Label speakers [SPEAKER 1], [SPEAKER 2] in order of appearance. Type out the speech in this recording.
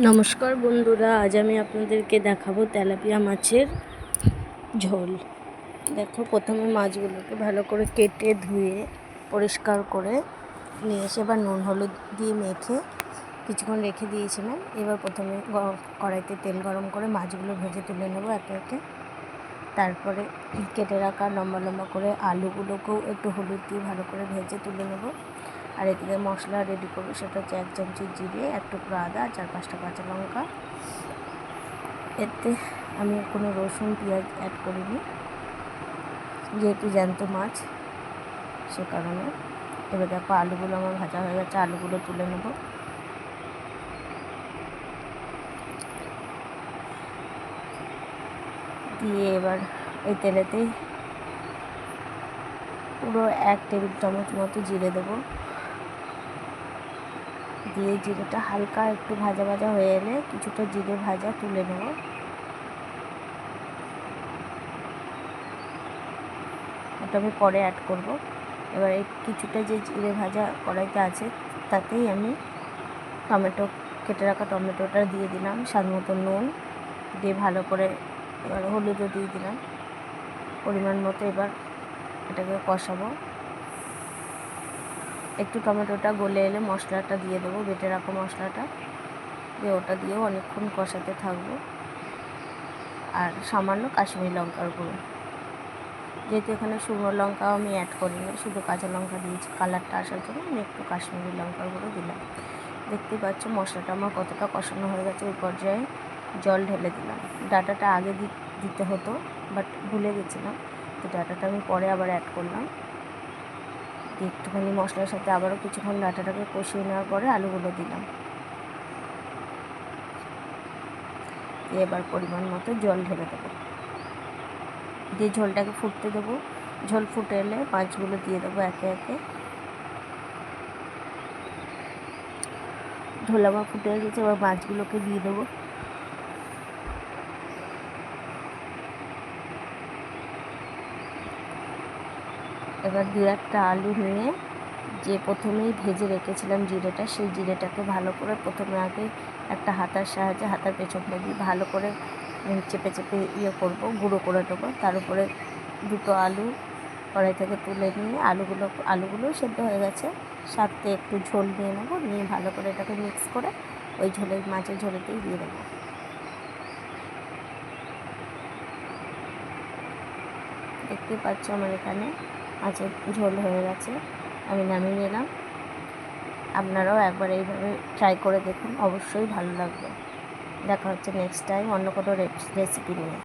[SPEAKER 1] নমস্কার বন্ধুরা, আজ আমি আপনাদেরকে দেখাবো তেলাপিয়া মাছের ঝোল। দেখো, প্রথমে মাছগুলোকে ভালো করে কেটে ধুয়ে, পরিষ্কার করে নিয়ে এসে এবার নুন, হলুদ দিয়ে মেখে কিছুক্ষণ রেখে দিয়েছিলাম। এবার প্রথমে কড়াইতে তেল গরম করে মাছগুলো ভেজে তুলে নেব একে একে। তারপরে কেটে রাখা লম্বা লম্বা করে আলুগুলোকেও একটু হলুদ দিয়ে ভালো করে ভেজে তুলে নেব। আর এদিকে মশলা রেডি করব, সেটা হচ্ছে এক চামচি জিরে, এক টুকরো আদা, চার পাঁচটা কাঁচা লঙ্কা। এতে আমি কোনো রসুন, পেঁয়াজ অ্যাড করিনি। যেহেতু জ্যান্ত মাছ, সে কারণে। এবার দেখো আলুগুলো আমার ভাজা হয়ে গেছে, আলুগুলো তুলে নেব। দিয়ে এবার ওই তেলেতেই পুরো এক টেবিল চামচ মতো জিরে দেবো। দিয়ে জিরেটা হালকা একটু ভাজা ভাজা হয়ে এলে কিছুটা জিরে ভাজা তুলে নেব। ওটা আমি পরে অ্যাড করব। এবার কিছুটা যে জিরে ভাজা কড়াইতে আছে, তাতেই আমি টমেটো, কেটে রাখা টমেটোটা দিয়ে দিলাম, স্বাদ মতো নুন দিয়ে ভালো করে এবার হলুদও দিয়ে দিলাম। পরিমাণ মতো এবার এটাকে কষাবো। একটু টমেটোটা গলে এলে মশলাটা দিয়ে দেবো, বেটে রাখো মশলাটা। দিয়ে ওটা দিয়েও অনেকক্ষণ কষাতে থাকব। আর সামান্য কাশ্মীরি লঙ্কার গুঁড়ো। যেহেতু এখানে শুকনো লঙ্কাও আমি অ্যাড করিনি, শুধু কাঁচা লঙ্কা দিয়েছি। কালারটা আসার জন্য আমি একটু কাশ্মীরি লঙ্কার গুঁড়ো দিলাম। দেখতেই পাচ্ছ মশলাটা আমার কতটা কষানো হয়ে গেছে ওই পর্যায়ে জল ঢেলে দিলাম। ডাটাটা আগে দিতে হতো বাট ভুলে গেছিলাম। তো ডাটাটা আমি পরে আবার অ্যাড করলাম। দিয়ে একটুখানি মশলার সাথে আবারও কিছুক্ষণ ডাটাটাকে কষিয়ে নেওয়ার পরে আলুগুলো দিলাম। এবার পরিমাণ মতো জল ঢেলে দেবো। দিয়ে ঝোলটাকে ফুটতে দেবো। ঝোল ফুটে এলে মাছগুলো দিয়ে দেবো একে একে। ঝোল আবার ফুটে গেছে এবার মাছগুলোকে দিয়ে দেবো। এবার দু একটা আলু নিয়ে যে প্রথমেই ভেজে রেখেছিলাম জিরেটা, সেই জিরেটাকে ভালো করে প্রথমে আগে একটা হাতার সাহায্যে হাতার পেছনটা দিয়ে ভালো করে চেপে চেপে ইয়ে করব, গুঁড়ো করে দেবো তার উপরে দুটো আলু কড়াই থেকে তুলে নিয়ে আলুগুলো আলুগুলো সেদ্ধ হয়ে গেছে। সাথে একটু ঝোল দিয়ে নেব, নিয়ে ভালো করে এটাকে মিক্স করে ওই ঝোলের মাছের ঝোলেতেই দিয়ে দেবো। দেখতে পাচ্ছ আমার এখানে মাছের ঝোল হয়ে গেছে, আমি নামিয়ে নিলাম। আপনারাও একবার এইভাবে ট্রাই করে দেখুন, অবশ্যই ভালো লাগবে। দেখা হচ্ছে নেক্সট টাইম অন্য কোনো রেসিপি নিয়ে।